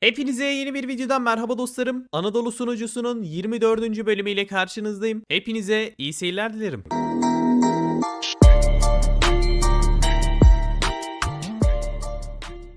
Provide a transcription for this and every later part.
Hepinize yeni bir videodan merhaba dostlarım. Anadolu sunucusunun 24. bölümüyle karşınızdayım. Hepinize iyi seyirler dilerim.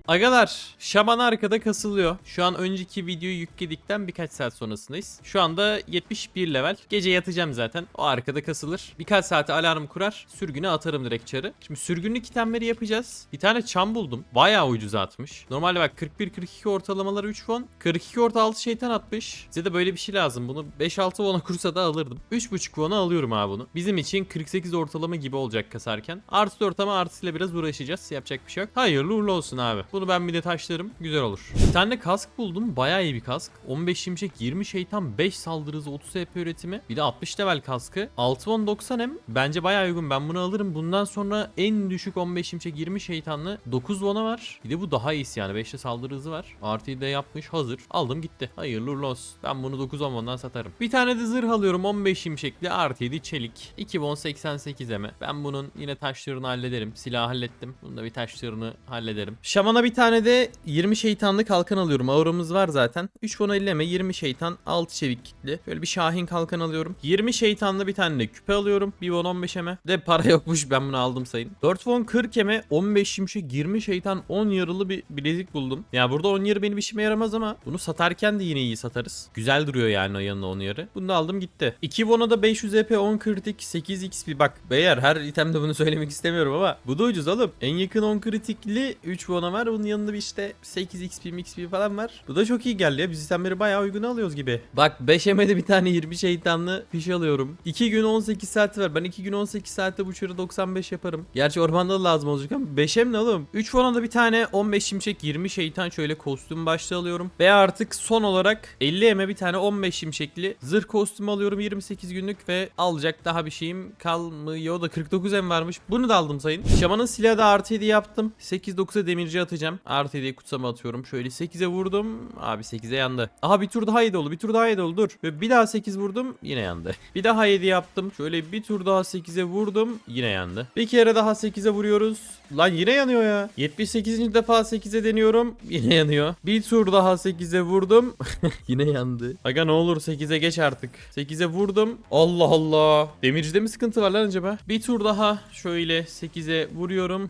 Agalar, şaman arkada kasılıyor. Şu an önceki videoyu yükledikten birkaç saat sonrasındayız. Şu anda 71 level. Gece yatacağım zaten. O arkada kasılır. Birkaç saate alarm kurar. Sürgüne atarım direkt çarı. Şimdi sürgünlük itemleri yapacağız. Bir tane çam buldum. Bayağı ucuza atmış. Normalde bak 41-42 ortalamaları 3 won. 42 orta 6 şeytan atmış. Size de böyle bir şey lazım. Bunu 5-6 won'a kursa da alırdım. 3.5 won'a alıyorum abi bunu. Bizim için 48 ortalama gibi olacak kasarken. Artı 4 ama artısıyla biraz uğraşacağız. Yapacak bir şey yok. Hayırlı uğurlu olsun abi. Bunu ben bir de taşlarım. Güzel olur. Bir tane kask buldum. Bayağı iyi bir kask. 15 şimşek, 20 şeytan, 5 saldırı hızı, 30 HP üretimi. Bir de 60 level kaskı. 6090 hem bence bayağı uygun. Ben bunu alırım. Bundan sonra en düşük 15 şimşek, 20 şeytanlı 9 won'a var. Bir de bu daha iyisi yani. 5'te saldırı hızı var. Artıyı da yapmış. Hazır. Aldım gitti. Hayırlı uğurlu olsun. Ben bunu 9 won'dan satarım. Bir tane de zırh alıyorum. 15 şimşekli artı 7 çelik. 2 won 88 eme. Ben bunun yine taşlarını hallederim. Silah hallettim. Bunu da bir taşlarını hallederim. Şamana bir tane de 20 şeytanlı kalkan alıyorum. Auramız var zaten. 3 won 50 eme. 20 şeytan 6 çevik kitli. Böyle bir şahin kalkan alıyorum. 20 şeytanlı bir tane de küpe alıyorum. 1 won 15 eme. De para yokmuş ben bunu aldım sayın. 4 won 40 eme. 15 şimşek 20 şeytan 10 yarılı bir bilezik buldum. Ya burada 10 yarı benim işime yaramaz ama bunu satarken de yine iyi satarız. Güzel duruyor yani o yanına 10 yarı. Bunu da aldım gitti. 2 won'a da 500 EP 10 kritik 8 XP. Bak beyler her itemde bunu söylemek istemiyorum ama bu da ucuz oğlum. En yakın 10 kritikli 3 won'a var. Bunun yanında bir işte 8 XP XP falan var. Bu da çok iyi geldi ya. Biz itemleri bayağı uygun alıyoruz gibi. Bak 5 de bir tane 20 şeytanlı fiş alıyorum. 2 gün 18 saati var. Ben 2 gün 18 saatte bu çarı 95 yaparım. Gerçi ormanda da lazım olacak ama 5'e ne oğlum? 3 falan bir tane 15 şimşek 20 şeytan şöyle kostüm başlığı alıyorum. Ve artık son olarak 50 eme bir tane 15 şimşekli zırh kostümü alıyorum 28 günlük ve alacak daha bir şeyim kalmıyor da 49 em varmış. Bunu da aldım sayın. Şamanın silahı da artı 7 yaptım. 8-9'a demirci atacağım. Artı 7'ye kutsama atıyorum. Şöyle 8'e vurdum. Abi 8'e yandı. Aha bir tur daha 7 oldu. Bir tur daha 7 oldu. Dur. Ve bir daha 8 vurdum. Yine yandı. Bir daha 7 yaptım. Şöyle bir tur daha 8'e vurdum. Yine yandı. Bir kere daha 8'e vuruyoruz. Lan yine yanıyor ya. 78. defa 8'e deniyorum. Yine yanıyor. Bir tur daha 8'e vurdum. yine yandı. Aga ne olur 8'e geç artık. 8'e vurdum. Allah Allah. Demircide mi sıkıntı var lan acaba? Bir tur daha şöyle 8'e vuruyorum.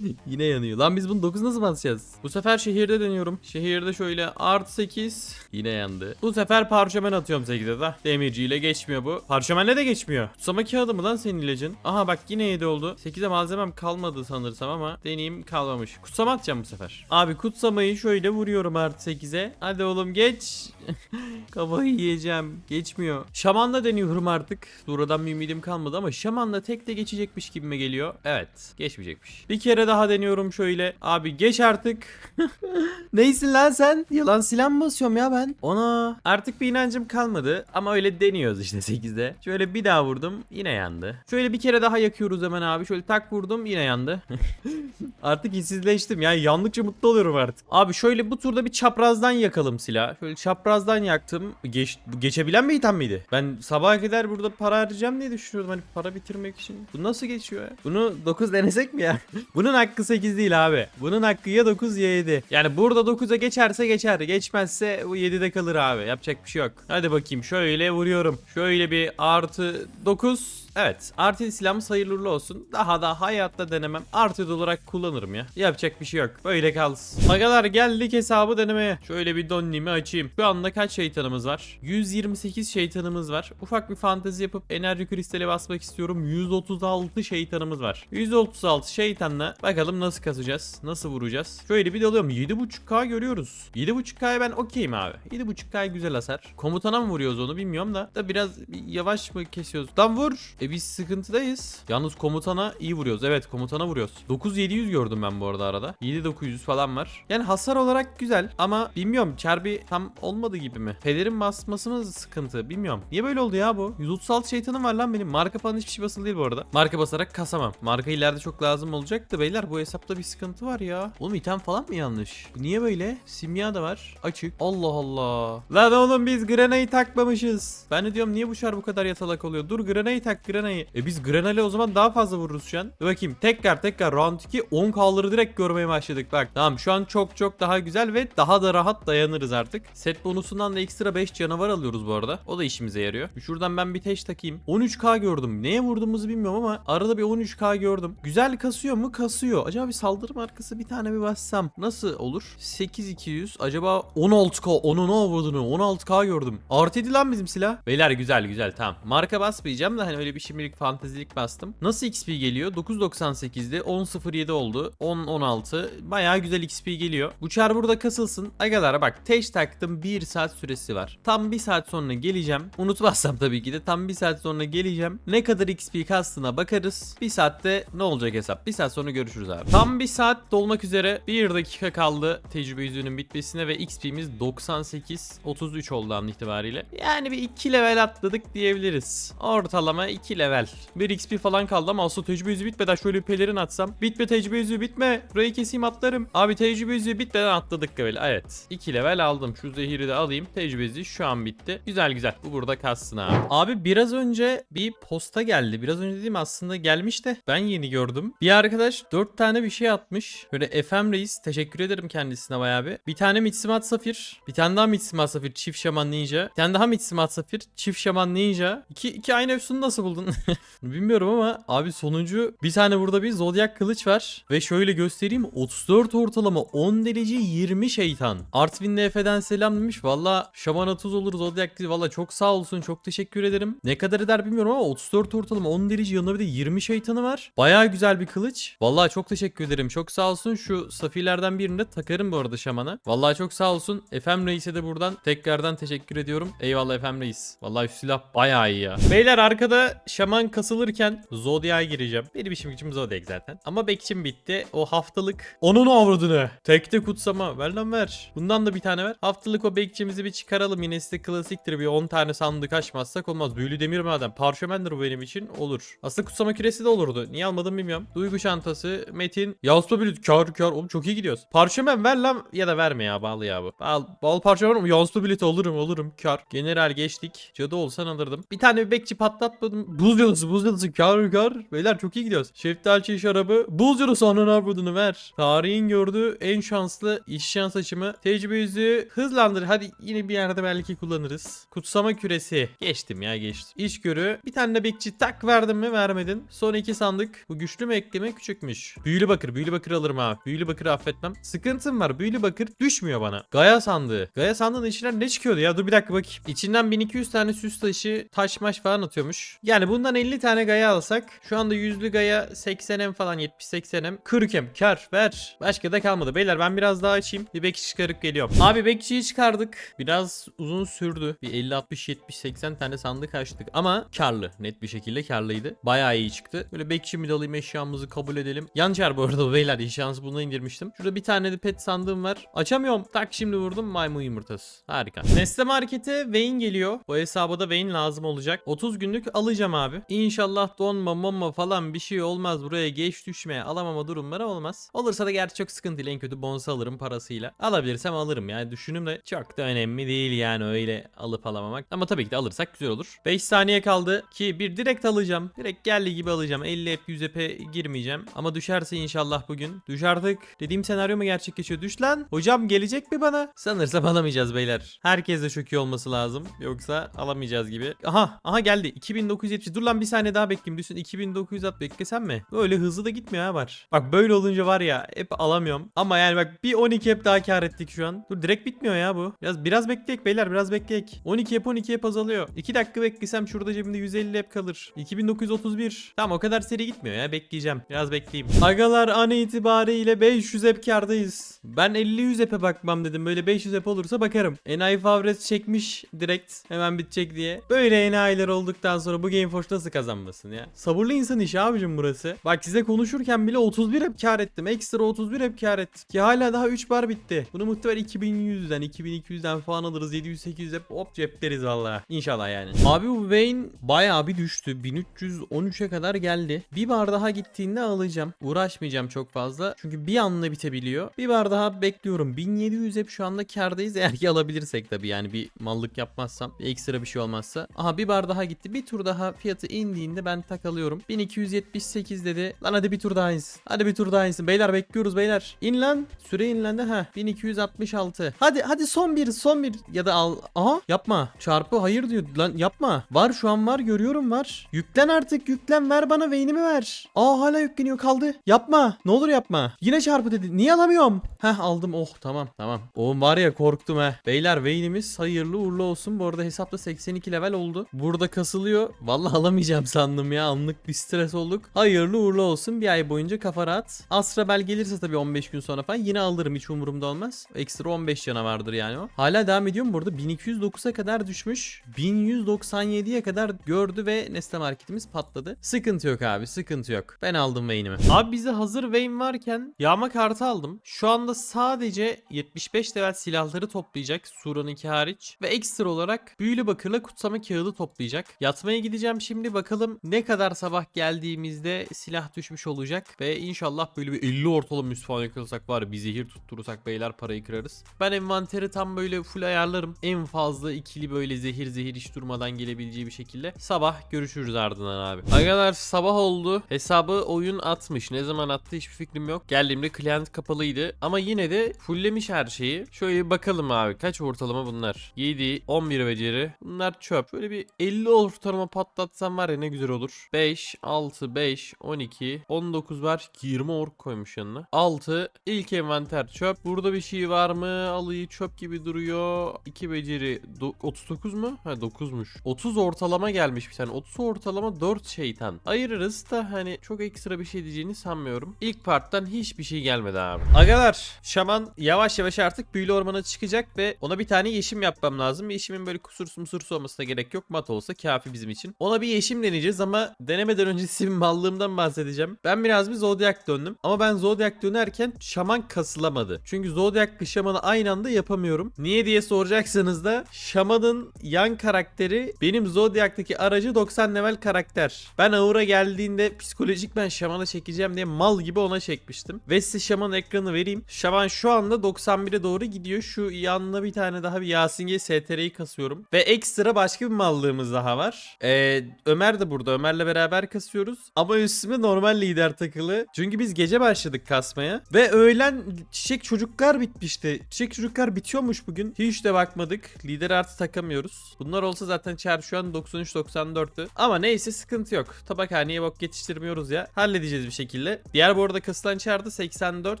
yine yanıyor. Lan biz bunu 9 nasıl basacağız? Bu sefer şehirde deniyorum. Şehirde şöyle artı 8. Yine yandı. Bu sefer parşömen atıyorum 8'e de. Demirciyle geçmiyor bu. Parşömenle de geçmiyor. Tutsama kağıdı mı lan senin ilacın? Aha bak yine 7 oldu. 8'e malzemem kalmadı sanırsam ama deneyim kalmamış. Kutsama atacağım bu sefer. Abi kutsamayı şöyle vuruyorum artı 8'e. Hadi oğlum geç. Kafayı yiyeceğim. Geçmiyor. Şamanla deniyorum artık. Duradan bir ümidim kalmadı ama şamanla tek de geçecekmiş gibime geliyor. Evet. Geçmeyecekmiş. Bir kere daha deniyorum şöyle. Abi geç artık. Neysin lan sen? Yalan silah mı basıyorum ya ben? Ona. Artık bir inancım kalmadı ama öyle deniyoruz işte 8'de. Şöyle bir daha vurdum yine yandı. Şöyle bir kere daha yakıyoruz hemen abi. Şöyle tak vurdum yine yandı. artık hissizleştim ya yandıkça mutlu oluyorum artık. Abi şöyle bu turda bir çaprazdan yakalım silah. Şöyle çaprazdan yaktım. Geç, geçebilen bir item miydi? Ben sabaha kadar burada para harcayacağım diye düşünüyordum. Hani para bitirmek için. Bu nasıl geçiyor ya? Bunu 9 denesek mi ya? Bunun hakkı 8 değil abi. Bunun hakkı ya 9 ya 7. Yani burada 9'a geçerse geçer. Geçmezse bu 7'de kalır abi. Yapacak bir şey yok. Hadi bakayım şöyle vuruyorum. Şöyle bir artı 9. Evet. Artı silahımız hayırlı olsun. Daha da hayatta denemem. Artı olarak kullanırım ya. Yapacak bir şey yok. Böyle kalsın. Agalar geldik hesabı denemeye. Şöyle bir donlimi açayım. Şu anda kaç şeytanımız var? 128 şeytanımız var. Ufak bir fantezi yapıp enerji kristali basmak istiyorum. 136 şeytanımız var. 136 şeytanla bakalım nasıl kasacağız? Nasıl vuracağız? Şöyle bir dalıyorum. 7.5k görüyoruz. 7.5k'ya ben okeyim abi. 7.5k güzel hasar. Komutana mı vuruyoruz onu bilmiyorum da. Da biraz bir yavaş mı kesiyoruz? Lan vur. E biz sıkıntıdayız. Yalnız komutana iyi vuruyoruz. Evet komutana vuruyoruz. 9700 gördüm ben bu arada arada. 7900 falan var. Yani hasar olarak güzel ama bilmiyorum çarbi tam olmadı gibi mi? Pelerin basması mı sıkıntı bilmiyorum. Niye böyle oldu ya bu? 136 şeytanım var lan benim. Marka falan hiçbir şey basılı değil bu arada. Marka basarak kasamam. Marka ileride çok lazım olacaktı beyler. Bu hesapta bir sıkıntı var ya. Oğlum item falan mı yanlış? Niye böyle? Simya da var. Açık. Allah Allah. Lan oğlum biz granayı takmamışız. Ben de diyorum niye bu şar bu kadar yatalak oluyor? Dur granayı tak granayı Grena'yı. E biz Grena'yla o zaman daha fazla vururuz şu an. Dur bakayım tekrar tekrar round 2 10k'ları direkt görmeye başladık bak. Tamam şu an çok çok daha güzel ve daha da rahat dayanırız artık. Set bonusundan da ekstra 5 canavar alıyoruz bu arada. O da işimize yarıyor. Şuradan ben bir teş takayım. 13k gördüm. Neye vurduğumuzu bilmiyorum ama arada bir 13k gördüm. Güzel kasıyor mu? Kasıyor. Acaba bir saldırı markası bir tane bir bassam nasıl olur? 8200 acaba 16k onun ne vurduğunu 16k gördüm. Artı yedi lan bizim silah. Beyler güzel güzel tamam. Marka basmayacağım da hani öyle bir şimdilik fantezilik bastım. Nasıl XP geliyor? 9.98'de 10.07 oldu. 10.16 bayağı güzel XP geliyor. Bu çar burada kasılsın. Agalara bak teş taktım 1 saat süresi var. Tam 1 saat sonra geleceğim. Unutmazsam tabii ki de tam 1 saat sonra geleceğim. Ne kadar XP kastına bakarız. 1 saatte ne olacak hesap? 1 saat sonra görüşürüz abi. Tam 1 saat dolmak üzere 1 dakika kaldı tecrübe yüzüğünün bitmesine ve XP'miz 98 33 oldu an itibariyle. Yani bir 2 level atladık diyebiliriz. Ortalama 2 level. 1 XP falan kaldı ama aslında tecrübe yüzüğü bitmeden şöyle pelerin atsam. Bitme tecrübe yüzüğü bitme. Burayı keseyim atlarım. Abi tecrübe yüzüğü bitmeden atladık level. Evet. 2 level aldım. Şu zehiri de alayım. Tecrübe yüzüğü şu an bitti. Güzel güzel. Bu burada kalsın abi. Abi biraz önce bir posta geldi. Biraz önce dediğim aslında gelmiş de ben yeni gördüm. Bir arkadaş 4 tane bir şey atmış. Böyle FM Reis teşekkür ederim kendisine bayağı bir. Bir tane Mitsimat Safir. Bir tane daha Mitsimat Safir çift şaman ninja. Bir tane daha Mitsimat Safir çift şaman ninja. İki, iki aynı efsunu nasıl buldun? Bilmiyorum ama abi sonuncu bir tane burada bir zodyak kılıç var. Ve şöyle göstereyim 34 ortalama 10 derece 20 şeytan. Artvin Efe'den selam demiş. Valla şaman 30 olur zodyak. Valla çok sağ olsun çok teşekkür ederim. Ne kadar eder bilmiyorum ama 34 ortalama 10 derece yanında bir de 20 şeytanı var. Baya güzel bir kılıç. Valla çok teşekkür ederim. Çok sağ olsun. Şu safirlerden birini de takarım bu arada şamana. Valla çok sağ olsun. FM Reis'e de buradan tekrardan teşekkür ediyorum. Eyvallah FM Reis. Valla silah baya iyi ya. Beyler arkada şaman kasılırken Zodiac'a gireceğim. Benim işim gücüm Zodiac zaten. Ama bekçim bitti. O haftalık onun avradını. Tekte kutsama. Ver lan ver. Bundan da bir tane ver. Haftalık o bekçimizi bir çıkaralım. Yine size klasiktir. Bir 10 tane sandık açmazsak olmaz. Büyülü demir madem. Parşömendir bu benim için. Olur. Aslında kutsama küresi de olurdu. Niye almadım bilmiyorum. Duygu çantası. Metin. Yaspa bir kar kar. Oğlum çok iyi gidiyoruz. Parşömen ver lan. Ya da verme ya. Bağlı ya bu. Bal, bal parşömen? Yansıtı bilet alırım alırım. Kar. General geçtik. Cadı olsan alırdım. Bir tane bekçi patlatmadım. Buz yalısı buz yalısı. Kar kar. Beyler çok iyi gidiyoruz. Şeftali şarabı. Buz yalısı ananı avradını ver. Tarihin gördüğü en şanslı iş şans açımı. Tecrübe yüzüğü hızlandır. Hadi yine bir yerde belki kullanırız. Kutsama küresi. Geçtim ya geçtim. İş görü. Bir tane de bekçi tak verdim mi vermedin. Son iki sandık. Bu güçlü mü ekleme küçükmüş. Büyülü bakır. Büyülü bakır alırım abi. Büyülü bakırı affetmem. Sıkıntım var. Büyülü bakır düşmüyor bana. Gaya sandığı. Gaya sandığının içinden ne çıkıyordu ya? Dur bir dakika bakayım. İçinden 1200 tane süs taşı, taş maş falan atıyormuş. Yani bundan 50 tane gaya alsak şu anda yüzlü gaya 80'em falan 70-80'em. 40'em kar ver. Başka da kalmadı. Beyler ben biraz daha açayım. Bir bekçi çıkarıp geliyorum. Abi bekçiyi çıkardık. Biraz uzun sürdü. Bir 50 60 70 80 tane sandık açtık ama karlı. Net bir şekilde karlıydı. Bayağı iyi çıktı. Böyle bekçi mi alayım eşyamızı kabul edelim. Yan çar bu arada beyler eşyanızı buna indirmiştim. Şurada bir tane de pet sandığım var. Açamıyorum. Tak şimdi vurdum maymun yumurtası. Harika. Nesne markete Vayne geliyor. Bu hesaba da Vayne lazım olacak. 30 günlük alacağım. İnşallah donma momma falan bir şey olmaz. Buraya geç düşme alamama durumları olmaz. Olursa da gerçi çok sıkıntı değil. En kötü bonus alırım parasıyla. Alabilirsem alırım yani. Düşünüm de çok da önemli değil yani öyle alıp alamamak. Ama tabii ki de alırsak güzel olur. 5 saniye kaldı ki bir direkt alacağım. Direkt geldiği gibi alacağım. 50 hep 100 ep'e girmeyeceğim. Ama düşerse inşallah bugün. Düş artık. Dediğim senaryo mu gerçekleşiyor? Düş lan. Hocam gelecek mi bana? Sanırsam alamayacağız beyler. Herkes de çok iyi olması lazım. Yoksa alamayacağız gibi. Aha aha geldi. 2970. Dur lan bir saniye daha bekleyeyim. Düşün 2900 at beklesem mi? Böyle hızlı da gitmiyor ha var. Bak böyle olunca var ya hep alamıyorum. Ama yani bak bir 12 hep daha kar ettik şu an. Dur direkt bitmiyor ya bu. Biraz biraz bekleyek beyler biraz bekleyek. 12 hep 12 hep azalıyor. 2 dakika beklesem şurada cebimde 150 hep kalır. 2931. Tamam o kadar seri gitmiyor ya bekleyeceğim. Biraz bekleyeyim. Agalar an itibariyle 500 hep kardayız. Ben 50-100 hep'e bakmam dedim. Böyle 500 hep olursa bakarım. Enayi Favres çekmiş direkt hemen bitecek diye. Böyle enayiler olduktan sonra bu Gameforce nasıl kazanmasın ya? Sabırlı insan işi abicim burası. Bak size konuşurken bile 31 hep kar ettim. Ekstra 31 hep kar ettim. Ki hala daha 3 bar bitti. Bunu muhtemelen 2100'den 2200'den falan alırız. 700-800 hep hop cepleriz valla. İnşallah yani. Abi bu Vayne bayağı bir düştü. 1313'e kadar geldi. Bir bar daha gittiğinde alacağım. Uğraşmayacağım çok fazla. Çünkü bir anla bitebiliyor. Bir bar daha bekliyorum. 1700 hep şu anda kardayız. Eğer ki alabilirsek tabii yani bir mallık yapmazsam. Bir ekstra bir şey olmazsa. Aha bir bar daha gitti. Bir tur daha fiyatı indiğinde ben takalıyorum. 1278 dedi. Lan hadi bir tur daha insin. Hadi bir tur daha insin. Beyler bekliyoruz beyler. İn lan. Süre inlendi. Ha 1266. Hadi hadi son bir son bir. Ya da al. Aha yapma. Çarpı hayır diyor. Lan yapma. Var şu an var görüyorum var. Yüklen artık yüklen ver bana Vayne'imi ver. Aa hala yükleniyor kaldı. Yapma. Ne olur yapma. Yine çarpı dedi. Niye alamıyorum? Heh aldım. Oh tamam tamam. Oğlum var ya korktum he. Beyler Vayne'imiz hayırlı uğurlu olsun. Bu arada hesapta 82 level oldu. Burada kasılıyor. Vallahi alamayacağım sandım ya. Anlık bir stres olduk. Hayırlı uğurlu olsun. Bir ay boyunca kafa rahat. Astra bel gelirse tabii 15 gün sonra falan yine alırım. Hiç umurumda olmaz. Ekstra 15 cana vardır yani o. Hala devam ediyor mu burada? 1209'a kadar düşmüş. 1197'ye kadar gördü ve Nestle marketimiz patladı. Sıkıntı yok abi. Sıkıntı yok. Ben aldım Vayne'imi. Abi bize hazır Vayne varken yağma kartı aldım. Şu anda sadece 75 level silahları toplayacak. Suran 2 hariç. Ve ekstra olarak büyülü bakırla kutsama kağıdı toplayacak. Yatmaya gideceğim şimdi bakalım ne kadar sabah geldiğimizde silah düşmüş olacak. Ve inşallah böyle bir 50 ortalama müsfahan yakalasak var bir zehir tutturursak beyler parayı kırarız. Ben envanteri tam böyle full ayarlarım. En fazla ikili böyle zehir zehir hiç durmadan gelebileceği bir şekilde. Sabah görüşürüz ardından abi. Arkadaşlar sabah oldu. Hesabı oyun atmış. Ne zaman attı hiçbir fikrim yok. Geldiğimde client kapalıydı. Ama yine de fulllemiş her şeyi. Şöyle bakalım abi. Kaç ortalama bunlar? 7, 11 beceri. Bunlar çöp. Böyle bir 50 ortalama patlatsam var ya ne güzel olur. 5, 6, 5, 12, 19 var. 20 ork koymuş yanına. 6, ilk envanter çöp. Burada bir şey var mı? Alıyı çöp gibi duruyor. 2 beceri. Do- 39 mu? Ha 9'muş. 30 ortalama gelmiş bir tane. 30 ortalama 4 şeytan. Ayırırız da hani çok ekstra bir şey diyeceğini sanmıyorum. İlk parttan hiçbir şey gelmedi abi. Agalar şaman yavaş yavaş artık büyülü ormana çıkacak ve ona bir tane yeşim yapmam lazım. Yeşimin böyle kusursuz musursuz olmasına gerek yok. Mat olsa kafi bizim için. Ona bir yeşim deneyeceğiz ama denemeden önce sizin mallığımdan bahsedeceğim. Ben biraz bir Zodiac döndüm. Ama ben Zodiac dönerken şaman kasılamadı. Çünkü Zodiac şamanı aynı anda yapamıyorum. Niye diye soracaksanız da şamanın yan karakteri benim Zodiac'taki aracı 90 level karakter. Ben Aura geldiğinde psikolojik ben şamana çekeceğim diye mal gibi ona çekmiştim. Ve size şaman ekranı vereyim. Şaman şu anda 91'e doğru gidiyor. Şu yanına bir tane daha bir Yasinge STR'yi kasıyorum. Ve ekstra başka bir mallığımız daha var. Ee, Ömer de burada. Ömer'le beraber kasıyoruz. Ama üstüme normal lider takılı. Çünkü biz gece başladık kasmaya. Ve öğlen çiçek çocuklar bitmişti. Çiçek çocuklar bitiyormuş bugün. Hiç de bakmadık. Lider artı takamıyoruz. Bunlar olsa zaten çar şu an 93-94'tü. Ama neyse sıkıntı yok. Tabakhaneye bok yetiştirmiyoruz ya. Halledeceğiz bir şekilde. Diğer bu arada kasılan çarda 84.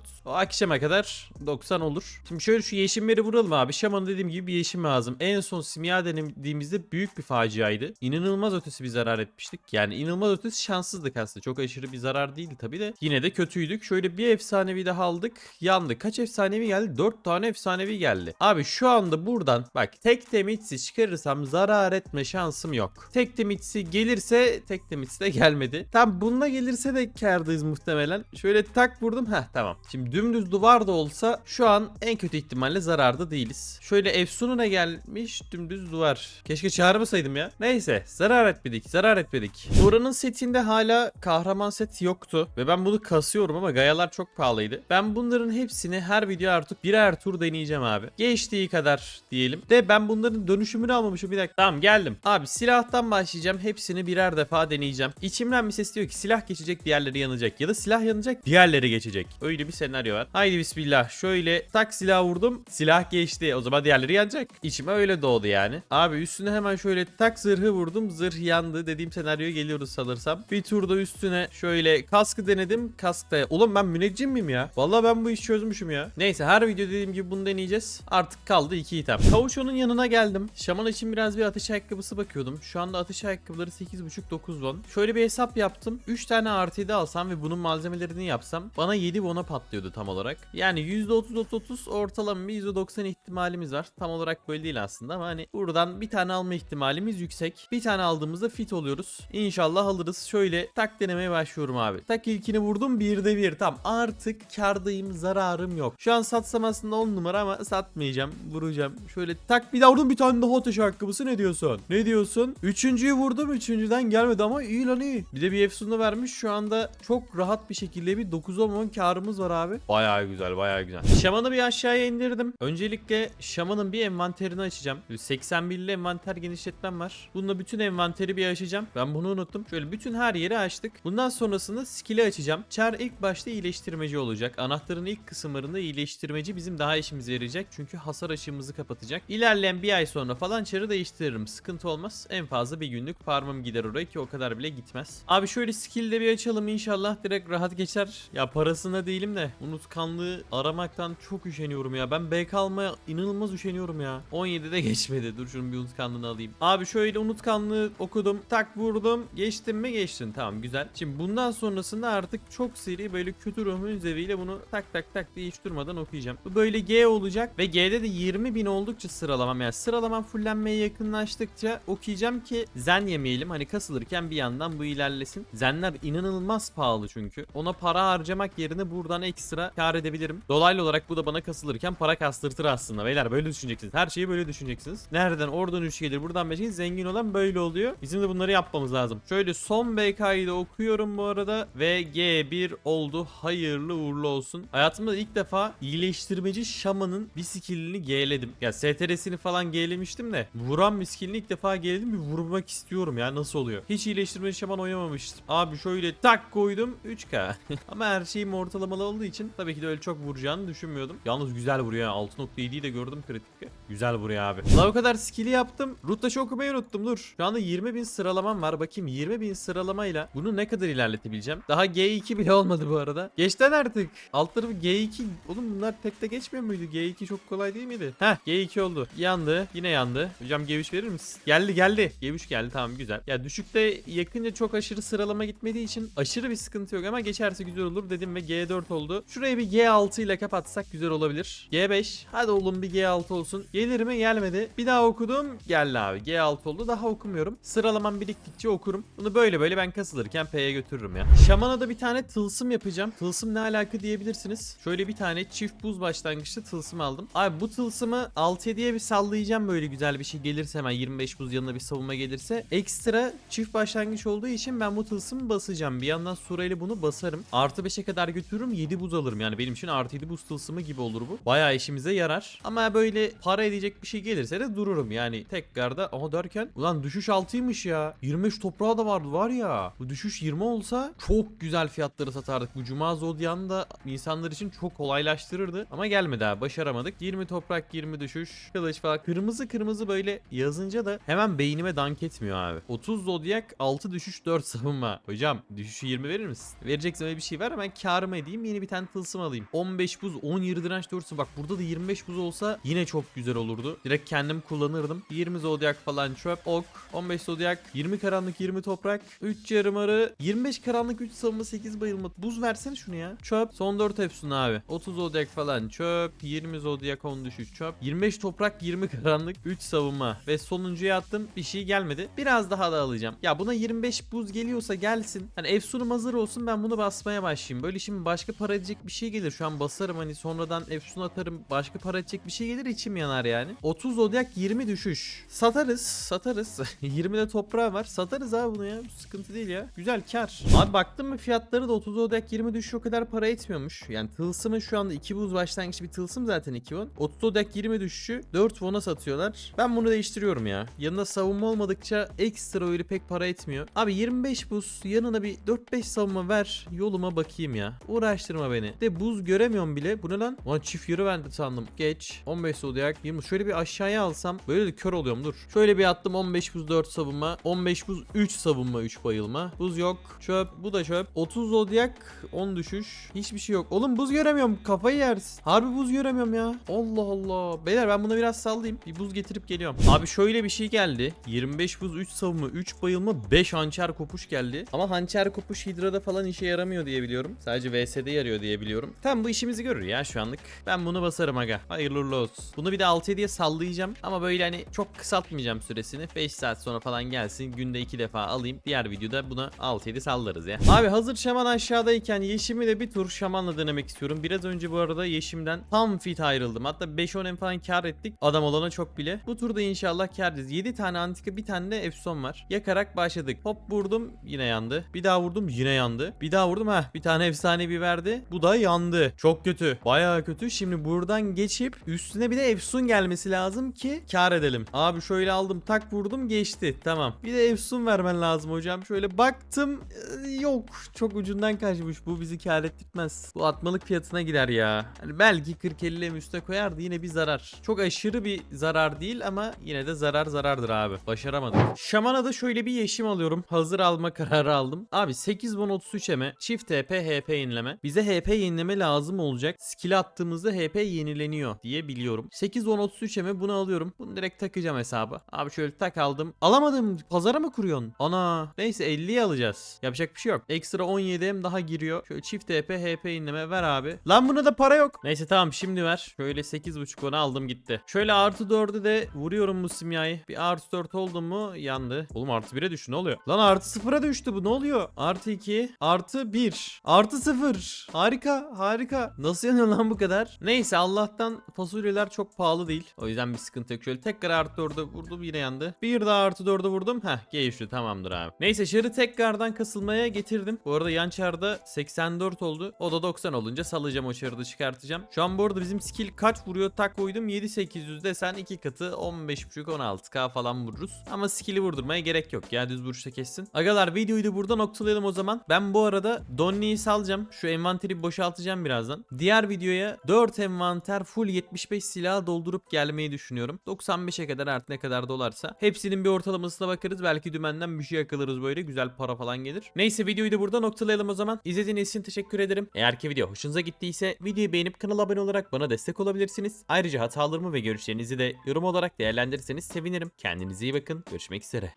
O akşama kadar 90 olur. Şimdi şöyle şu yeşimleri vuralım abi. Şamanın dediğim gibi bir yeşim lazım. En son simya denediğimizde büyük bir faciaydı. İnanılmaz ötesi bir zarar etmiştik. Yani inanılmaz ötesi şanssızdık aslında. Çok aşırı bir zarar değildi tabii de. Yine de kötüydük. Şöyle bir efsanevi daha aldık. Yandı. Kaç efsanevi geldi? 4 tane efsanevi geldi. Abi şu anda buradan bak tek temitsi çıkarırsam zarar etme şansım yok. Tek temitsi gelirse tek temitsi de gelmedi. Tam bununla gelirse de kardayız muhtemelen. Şöyle tak vurdum. Heh tamam. Şimdi dümdüz duvar da olsa şu an en kötü ihtimalle zararda değiliz. Şöyle Efsun'una gelmiş dümdüz duvar. Keşke çağırmasaydım ya. Neyse zarar etmedik. Zarar etmedik. Buranın setinde hala kahraman set yoktu. Ve ben bunu kasıyorum ama gayalar çok pahalıydı. Ben bunların hepsini her video artık birer tur deneyeceğim abi. Geçtiği kadar diyelim. De ben bunların dönüşümünü almamışım. Bir dakika. Tamam geldim. Abi silahtan başlayacağım. Hepsini birer defa deneyeceğim. İçimden bir ses diyor ki silah geçecek diğerleri yanacak. Ya da silah yanacak diğerleri geçecek. Öyle bir senaryo var. Haydi bismillah. Şöyle tak silah vurdum. Silah geçti. O zaman diğerleri yanacak. İçime öyle doğdu yani. Abi üstüne hemen şöyle tak zırhı vurdum. Zırh yandı. Dediğim senaryoya geliyoruz sanırsam. Bir turda üstüne şöyle kaskı denedim. Kask da... Oğlum ben müneccim miyim ya? Vallahi ben bu işi çözmüşüm ya. Neyse her video dediğim gibi bunu deneyeceğiz. Artık kaldı iki item. Kavuşonun yanına geldim. Şaman için biraz bir atış ayakkabısı bakıyordum. Şu anda atış ayakkabıları 8.5-9 won. Şöyle bir hesap yaptım. 3 tane RT'de alsam ve bunun malzemelerini yapsam bana 7 won'a patlıyordu tam olarak. Yani %30-30 ortalama bir %90 ihtimalimiz var. Tam olarak böyle değil aslında ama hani buradan bir tane alma ihtimalimiz yüksek. Bir tane aldığımızda fit oluyoruz. İnşallah alırız. Şöyle tak denemeye başlıyorum abi. Tak ilkini vurdum bir de bir. Tam artık kardayım zararım yok. Şu an satsam aslında 10 numara ama satmayacağım. Vuracağım. Şöyle tak bir daha vurdum bir tane daha ateş ayakkabısı ne diyorsun? Ne diyorsun? Üçüncüyü vurdum. Üçüncüden gelmedi ama iyi lan iyi. Bir de bir Efsun'da vermiş. Şu anda çok rahat bir şekilde bir 9 10 karımız var abi. Bayağı güzel bayağı güzel. Şamanı bir aşağıya indirdim. Öncelikle Şaman'ın bir envanterini açacağım. Böyle 81'li envanter genişletmem var. Bununla bütün envanteri skill'leri bir açacağım. Ben bunu unuttum. Şöyle bütün her yeri açtık. Bundan sonrasında skill'i açacağım. Char ilk başta iyileştirmeci olacak. Anahtarın ilk kısımlarında iyileştirmeci bizim daha işimize yarayacak. Çünkü hasar açığımızı kapatacak. İlerleyen bir ay sonra falan Char'ı değiştiririm. Sıkıntı olmaz. En fazla bir günlük farmım gider oraya ki o kadar bile gitmez. Abi şöyle skill'de bir açalım inşallah direkt rahat geçer. Ya parasına değilim de unutkanlığı aramaktan çok üşeniyorum ya. Ben BK almaya inanılmaz üşeniyorum ya. 17'de geçmedi. Dur şunun bir unutkanlığını alayım. Abi şöyle unutkanlığı okudum. Tak vurdum. Geçtim mi geçtin. Tamam güzel. Şimdi bundan sonrasında artık çok seri böyle kötü ruhun zeviyle bunu tak tak tak diye hiç durmadan okuyacağım. Bu böyle G olacak ve G'de de 20 bin oldukça sıralamam. Yani sıralamam fullenmeye yakınlaştıkça okuyacağım ki zen yemeyelim. Hani kasılırken bir yandan bu ilerlesin. Zenler inanılmaz pahalı çünkü. Ona para harcamak yerine buradan ekstra kar edebilirim. Dolaylı olarak bu da bana kasılırken para kastırtır aslında. Beyler böyle düşüneceksiniz. Her şeyi böyle düşüneceksiniz. Nereden oradan 3 gelir buradan 5 gelir. Zengin olan böyle oluyor. Bizim de bunları yapmamız lazım. Şöyle son BK'yı da okuyorum bu arada. Ve G1 oldu. Hayırlı uğurlu olsun. Hayatımda ilk defa iyileştirmeci şamanın bir skillini G'ledim. Ya STR'sini falan G'lemiştim de. Vuran bir skillini ilk defa G'ledim. Bir vurmak istiyorum ya nasıl oluyor. Hiç iyileştirmeci şaman oynamamıştım. Abi şöyle tak koydum 3K. Ama her şeyim ortalamalı olduğu için tabii ki de öyle çok vuracağını düşünmüyordum. Yalnız güzel vuruyor ya. 6.7'yi de gördüm kritikte. Güzel vuruyor abi. La o kadar skill'i yaptım. Root taşı okumayı unuttum dur. Şu anda 20.000 sıralamam var. Bakayım 20.000 sıralamayla bunu ne kadar ilerletebileceğim? Daha G2 bile olmadı bu arada. Geçten artık. Alt tarafı G2. Oğlum bunlar tek de geçmiyor muydu? G2 çok kolay değil miydi? Heh G2 oldu. Yandı. Yine yandı. Hocam G3 verir misin? Geldi geldi. G3 geldi tamam güzel. Ya düşükte yakınca çok aşırı sıralama gitmediği için aşırı bir sıkıntı yok ama geçerse güzel olur dedim ve G4 oldu. Şurayı bir G6 ile kapatsak güzel olabilir. G5. Hadi oğlum bir G6 olsun. Gelir mi? Gelmedi. Bir daha okudum. Geldi abi. G6 oldu. Daha okumuyorum. Sıralamam biriktikçe okurum. Bunu böyle böyle ben kasılırken P'ye götürürüm ya. Şamana da bir tane tılsım yapacağım. Tılsım ne alaka diyebilirsiniz. Şöyle bir tane çift buz başlangıçlı tılsım aldım. Abi bu tılsımı 6-7'ye bir sallayacağım böyle güzel bir şey gelirse hemen 25 buz yanına bir savunma gelirse. Ekstra çift başlangıç olduğu için ben bu tılsımı basacağım. Bir yandan surayla bunu basarım. Artı 5'e kadar götürürüm 7 buz alırım. Yani benim için artı 7 buz tılsımı gibi olur bu. Bayağı işimize yarar. Ama böyle para edecek bir şey gelirse de dururum. Yani tekrarda ama derken ulan düşüş 6'ymış ya. 25 toprağı da vardı var ya. Bu düşüş 20 olsa çok güzel fiyatları satardık. Bu Cuma Zodyan'ı da insanlar için çok kolaylaştırırdı. Ama gelmedi abi başaramadık. 20 toprak 20 düşüş. Kılıç falan. Kırmızı kırmızı böyle yazınca da hemen beynime dank etmiyor abi. 30 Zodyak 6 düşüş 4 savunma. Hocam düşüşü 20 verir misin? Vereceksen öyle bir şey ver hemen karımı edeyim. Yeni bir tane tılsım alayım. 15 buz 17 direnç 4'sün. Bak burada da 25 buz olsa yine çok güzel olurdu. Direkt kendim kullanırdım. 20 Zodyak falan çöp. Ok. 15 Zodyak. 20 karanlık 20 toprak. 3 yarım arı. 25 karanlık 3 savunma 8 bayılma. Buz versene şunu ya. Çöp. Son 4 hepsini abi. 30 Zodyak falan çöp. 20 Zodyak 10 düşüş çöp. 25 toprak 20 karanlık 3 savunma. Ve sonuncuya attım. Bir şey gelmedi. Biraz daha da alacağım. Ya buna 25 buz geliyorsa gelsin. Hani Efsun'um hazır olsun ben bunu basmaya başlayayım. Böyle şimdi başka para edecek bir şey gelir. Şu an basarım hani sonradan Efsun atarım. Başka para edecek bir şey gelir içim yanar yani. 30 Zodyak 20 düşüş. Satarız. Satarız. 20'de toprağı var. Satarız abi bunu ya. Sıkıntı değil ya. Güzel kar. Abi baktım mı fiyatları da 30 Zodyak 20 düşüş o kadar para etmiyormuş. Yani tılsımı şu anda 2 buz başlangıç bir tılsım zaten 2 won. 30 Zodyak 20 düşüşü 4 won'a satıyorlar. Ben bunu değiştiriyorum ya. Yanında savunma olmadıkça ekstra öyle pek para etmiyor. Abi 25 buz yanına bir 4-5 savunma ver. Yoluma bakayım ya. Uğraştırma beni. De buz göremiyorum bile. Bu ne lan? Ulan çift yarı bende sandım. Geç. 15 Zodyak 20. Şöyle bir aşağıya alsam böyle de kör oluyorum dur. Şöyle bir attım 15 buz 4 savunma. 15 buz 3 savunma 3 bayılma. Buz yok. Çöp. Bu da çöp. 30 Zodyak 10 düşüş. Hiçbir şey yok. Oğlum buz göremiyorum. Kafayı yersin. Harbi buz göremiyorum ya. Allah Allah. Beyler ben buna biraz sallayayım. Bir buz getirip geliyorum. Abi şöyle bir şey geldi. 25 buz 3 savunma 3 bayılma 5 hançer kopuş geldi. Ama hançer kopuş hidrada falan işe yaramıyor diye biliyorum. Sadece VS'de yarıyor diye biliyorum. Tam bu işimizi görür ya şu anlık. Ben bunu basarım aga. Hayırlı olsun. Bunu bir de 6-7'ye sallayacağım. Ama böyle hani çok kısaltmayacağım süresini. 5 saat sonra falan gelsin. Günde 2 defa alayım. Diğer videoda buna 6-7 sallarız ya. Abi hazır şaman aşağıdayken Yeşim'i de bir tur şamanla denemek istiyorum. Biraz önce bu arada Yeşim'den tam fit ayrıldım. Hatta 5-10 en falan kar ettik. Adam olana çok bile. Bu turda inşallah kar edeceğiz. 7 tane antika bir tane de efson var. Yakarak başladık. Hop vurdum yine yandı. Bir daha vurdum yine yandı. Bir daha vurdum ha bir tane efsane bir verdi. Bu da yandı. Çok kötü. Bayağı kötü. Şimdi buradan geçip üstüne bir de efsun gelmesi lazım ki kar edelim. Abi şöyle aldım tak vurdum geçti. Tamam. Bir de Efsun vermen lazım hocam. Şöyle baktım. Ee, Yok. Çok ucundan kaçmış. Bu bizi kar ettirmez. Bu atmalık fiyatına gider ya. Hani belki 40-50 üste koyardı yine bir zarar. Çok aşırı bir zarar değil ama yine de zarar zarardır abi. Başaramadık. Şaman'a da şöyle bir yeşim alıyorum. Hazır alma kararı aldım. Abi 8 bon 33 eme. Çift HP HP yenileme. Bize HP yenileme lazım olacak. Skill attığımızda HP yenileniyor diye biliyorum. 8 bon 33 eme bunu alıyorum. Bunu direkt takacağım hesaba. Abi şöyle tak aldım. Alamadım. Pazara mı kuruyorsun? Ana. Neyse 50'yi alacağız. Yapacak bir şey yok. Ekstra 17 em daha giriyor. Şöyle çift HP HP yenileme ver abi. Lan buna da para yok. Neyse tamam şimdi ver. Şöyle 8.5 onu aldım gitti. Şöyle artı 4'ü de vuruyorum bu simyayı. Bir artı 4 oldu mu yandı. Oğlum artı 1'e düştü ne oluyor? Lan artı 0'a düştü bu ne oluyor? Artı 2 artı 1 artı 0. Harika harika. Nasıl yanıyor lan bu kadar? Neyse Allah'tan fasulyeler çok pahalı değil. O yüzden bir sıkıntı yok. Şöyle tekrar artı 4'e vurdum yine yandı. Bir daha artı 4'e vurdum. Heh geçti tamamdır abi. Neyse şarı tekrardan kasılmaya getirdim. Bu arada yan çarda 84 oldu. O da 90 olunca salacağım o çarı da çıkartacağım. Şu an bu arada bizim skill kaç vuruyor tak koydum. 7800 desen 2 katı 15.5 16k falan vururuz. Ama skill'i vurdurmaya gerek yok ya düz vuruşta kessin. Agalar videoyu da burada noktalayalım o zaman. Ben bu arada Donnie'yi salacağım. Şu envanteri boşaltacağım birazdan. Diğer videoya 4 envanter full 75 silah doldurup gelmeyi düşünüyorum. 95'e kadar artık ne kadar dolarsa. Hepsinin bir ortalamasına bakarız. Belki dümenden bir şey yakalarız böyle. Güzel para falan gelir. Neyse videoyu da burada noktalayalım o zaman. İzlediğiniz için teşekkür ederim. Eğer ki video hoşunuza gittiyse videoyu beğenip kanala abone olarak bana destek olabilirsiniz. Ayrıca hatalarımı ve görüşlerinizi de yorum olarak değerlendirirseniz sevinirim. Kendinize iyi bakın. Görüşmek üzere.